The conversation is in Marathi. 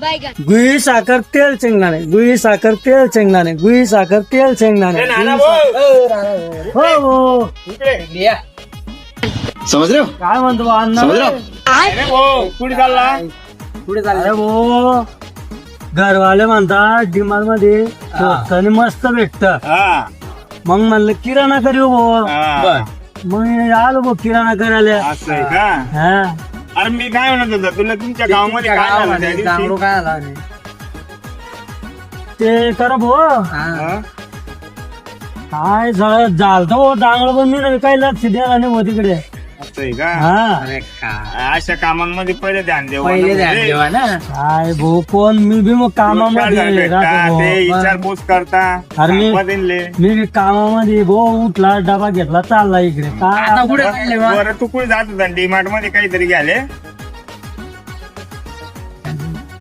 बैगन गुई साखर तेल शेंगदाणे गुई साखर तेल शेंगदाणे गुई साखर तेल शेंगदाणे. हो हो. रहे हो काय म्हणतो बा समज. अरे भाऊ कुठे चालला? पुढे अरे भो घरवाले म्हणतात डिमांडमध्ये स्वस्त आणि मस्त भेटत. हा. मग म्हणलं किराणा करू भो हा. मग आलो भो किराणा करायला. असं आहे का? हा. अरे मी काय म्हणत होतो तुला तुमच्या गावामध्ये काय झालं त्या दिवशी? ते कर भो हा? काय झालं झालं हो डांगळ पण मी नाही काही लक्ष द्यायला नाही हो तिकडे असं आहे का? हा. अशा कामांमध्ये पहिले ध्यान देऊ पहिले ध्यान देवा ना? काय भो कोण? मी बी मग कामामध्ये राहतो ते भो. विचारपूस करता? अरे मी- सांगवा. मी बी कामामध्ये भो उठला डबा घेतला चालला इकडे. आता काय कुठे चालले बा? बरं तू कुठे जात होता? डीमार्टमध्ये काहीतरी घ्याले